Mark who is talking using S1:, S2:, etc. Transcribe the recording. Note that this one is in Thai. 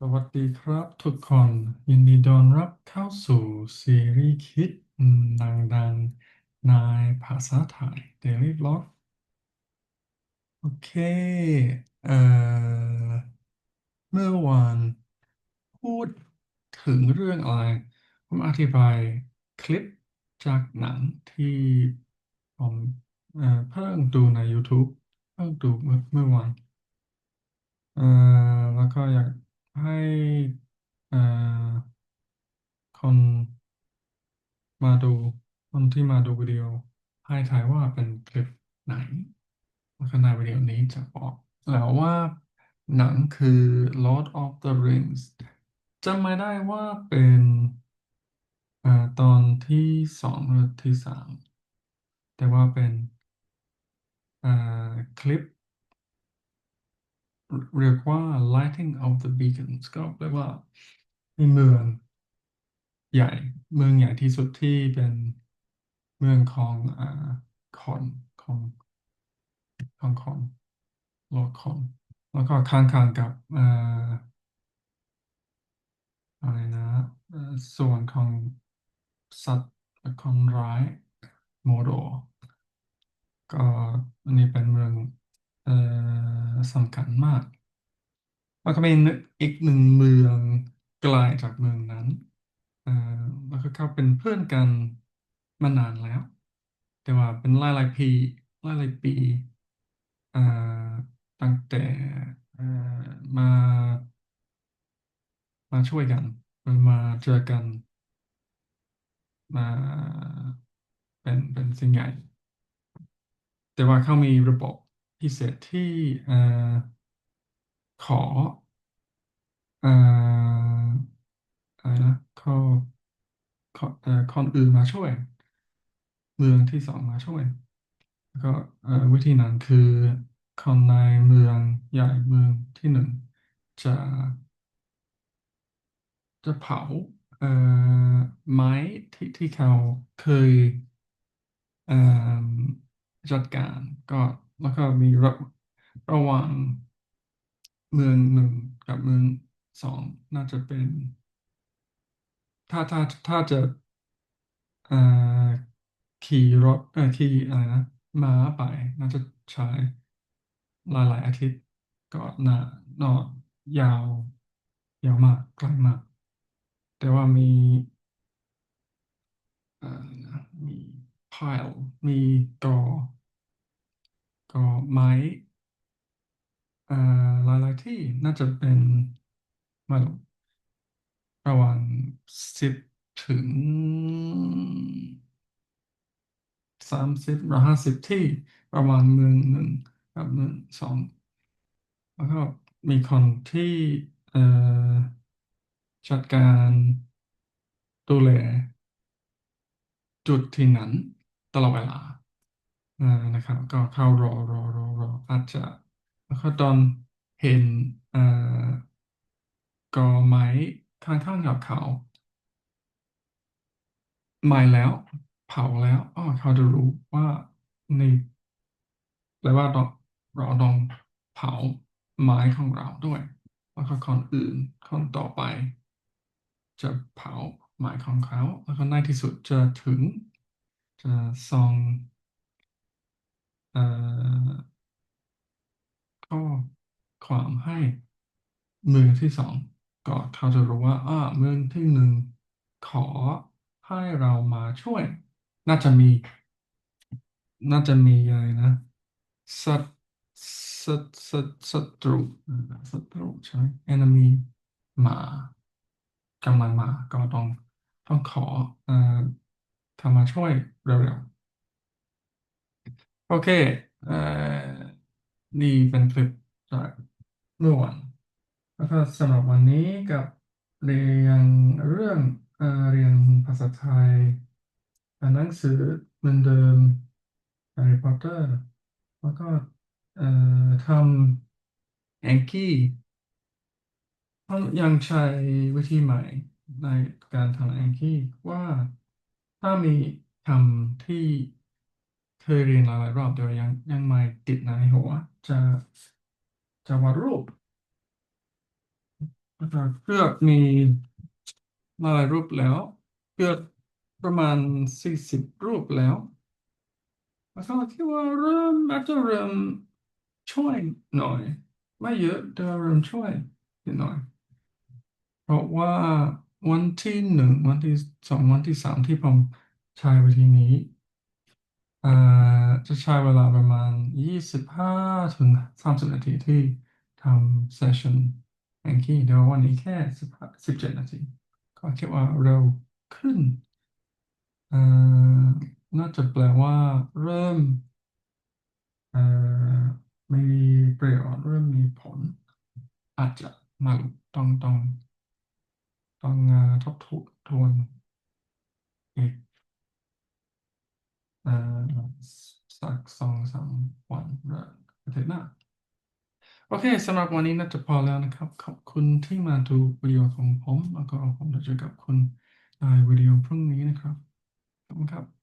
S1: สวัสดีครับทุกคน ยินดีต้อนรับเข้าสู่ซีรีส์คิดดังๆในภาษาไทย Daily Vlog โอเคเอ่อเมื่อวานพูดถึงเรื่องอะไร ผมอธิบายคลิปจากหนังที่ผมเอ่อเพิ่งดูใน YouTube เพิ่งดูเมื่อวานเอ่อแล้วก็อยาก ให้เอ่อคนมาดูคนที่มาดูวิดีโอ ให้ทายว่าเป็นคลิปไหนแล้วก็ในวิดีโอนี้จะบอกแล้วว่าหนังคือ Lord of the Rings จำไม่ได้ว่าเป็นเอ่อตอนที่สองหรือที่สามแต่ว่าเป็นเอ่อคลิป เรียกว่า lighting of the beacons ก็แปลว่าในเมืองใหญ่ เมืองใหญ่ที่สุดที่เป็นเมืองของอ่าคอนของของคอนโลกคอนแล้วก็ข้างๆกับอ่าอะไรนะส่วนของสัตว์คนร้ายโมโดก็อันนี้เป็นเมืองเอ่อ สำคัญมากแล้วก็เป็นอีกหนึ่งเมืองไกลจากเมืองนั้นแล้วก็เขาเป็นเพื่อนกันมานานแล้ว แต่ว่าเป็นหลายหลายปีหลายหลายปีตั้งแต่มา มาช่วยกัน มาเจอกัน มาเป็นเป็นสิ่งใหญ่ แต่ว่าเขามีระบบ พิเศษที่เอ่อขอเอ่ออะไรนะขาขอเอ่อคนอื่นมาช่วย เมืองที่สองมาช่วย แล้วก็เอ่อวิธีนั้นคือคนในเมืองใหญ่เมืองที่หนึ่งจะจะเผาเอ่อไม้ที่ที่เขาเคยเอ่อจัดการก็ แล้วก็มีระระหว่างเมืองหนึ่งกับเมืองสองน่าจะเป็น ถ้าถ้าถ้าจะขี่รถเออขี่อะไรนะม้าไปน่าจะใช้หลายหลายอาทิตย์ก็นานอนยาว ยาวมากไกลมาก แต่ว่ามีมี pile มีกอ ไม้เอ่อหลายหลายที่น่าจะเป็นไม่รู้ระหว่างสิบถึงสามสิบหรือห้าสิบที่ประมาณเมืองหนึ่งกับเมืองสองแล้วก็มีคนที่เอ่อจัดการดูแลจุดที่นั้นตลอดเวลา อ่านะครับ ก็เข้ารอรอรอรออาจจะแล้วก็ตอนเห็นเอ่อกอไม้ข้างๆกับเขาไหม้แล้วเผาแล้วอ๋อเขาจะรู้ว่านี่แปลว่าเราเราต้องเผาไม้ของเราด้วยแล้วก็คนอื่นคนต่อไป จะเผาไม้ของเขา แล้วก็ในที่สุดจะถึงจะส่ง เอ่อข้อความให้เมืองที่สองก็เขาจะรู้ว่าอ่าเมืองที่หนึ่งขอให้เรามาช่วย น่าจะมี น่าจะมีอะไรนะศัตศัตศัตศัตรูศัตรูใช่ไหม enemy มากำลังมาก็ต้องต้องขอเอ่อทำมาช่วยเร็วๆ โอเคเอ่อนี่เป็นคลิปจากเมื่อวานแล้วก็สำหรับวันนี้กับเรียนเรื่องเอ่อเรียนภาษาไทยอ่านหนังสือเหมือนเดิม Harry Potter แล้วก็เอ่อทำแองกี้ยังใช้วิธีใหม่ในการทำแองกี้ว่าถ้ามีคำที่ เคยเรียนหลายๆรอบแต่ว่ายังยังไม่ติดในหัวจะจะวาดรูปแล้วก็เลือกมีหลายรูปแล้วเลือกประมาณสี่สิบรูปแล้วแล้วก็คิดว่าเริ่มอาจจะเริ่มช่วยหน่อย ไม่เยอะแต่เริ่มช่วยนิดหน่อย เพราะว่าวันที่หนึ่งวันที่สองวันที่สามที่ผมใช้วิธีนี้ อ่อจะใช้เวลาประมาณยี่สิบห้าถึงสามสิบนาทีที่ทำเซสชันแองกี้เดี๋ยววันนี้แค่สิบสิบเจ็ดนาที ก็คิดว่าเร็วขึ้นเอ่อน่าจะแปลว่าเริ่มเอ่อมีประโยชน์เริ่มมีผล อาจจะมาต้องต้องต้องทบทวนอีก สักสองสามวันหรืออาทิตย์หน้าโอเคสำหรับวันนี้น่าจะพอแล้วนะครับ ขอบคุณที่มาดูวิดีโอของผม แล้วก็ผมจะเจอกับคุณในวิดีโอพรุ่งนี้นะครับ ขอบคุณครับ